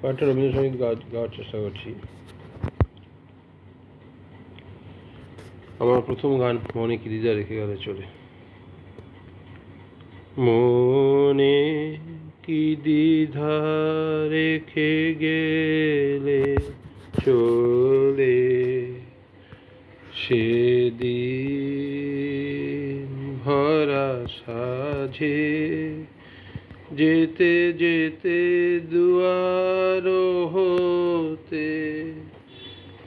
কয়েকটা রবীন্দ্রসঙ্গীত গাওয়ার চেষ্টা করছি। আমার প্রথম গান মনে কি দিদা রেখে গেলে, চলে। মনে কি দ্বিধা রেখে গেলে চলে সেদিন ভরা সাঝে যেতে যেতে দুয়ার হতে,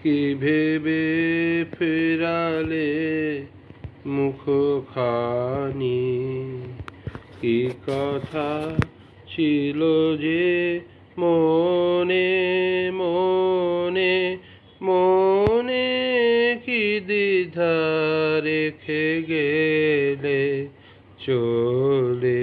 কি ভেবে ফেরালে মুখ খানি কি কথা ছিল যে মনে মনে মনে কি দ্বিধা রেখে গেলে চলে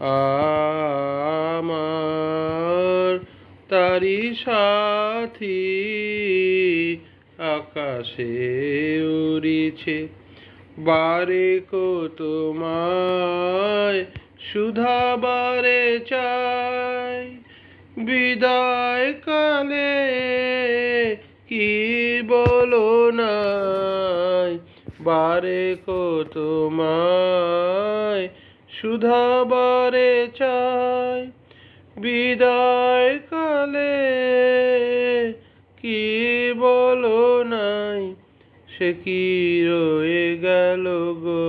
আমার তারি সাথী আকাশে উড়িছে। বারে কো তোমায় সুধা বারে চাই। বিদায় কালে কি বলো না বারে কো তোমায় সুধা বারে চাই। বিদায় কালে কি বলো নাই? সে কি রয়ে গেল গো?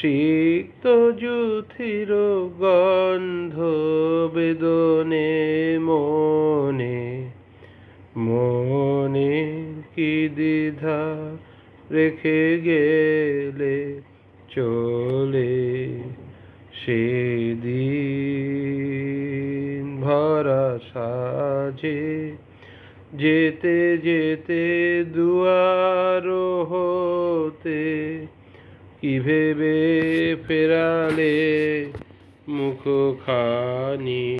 সিক্ত জুথির গন্ধ বেদনে মনে মনে কি দ্বিধা রেখে গেলে? চলে সেদিন ভরা সাজে যেতে যেতে দুয়ার হতে কি ভেবে ফেরালে মুখ খানি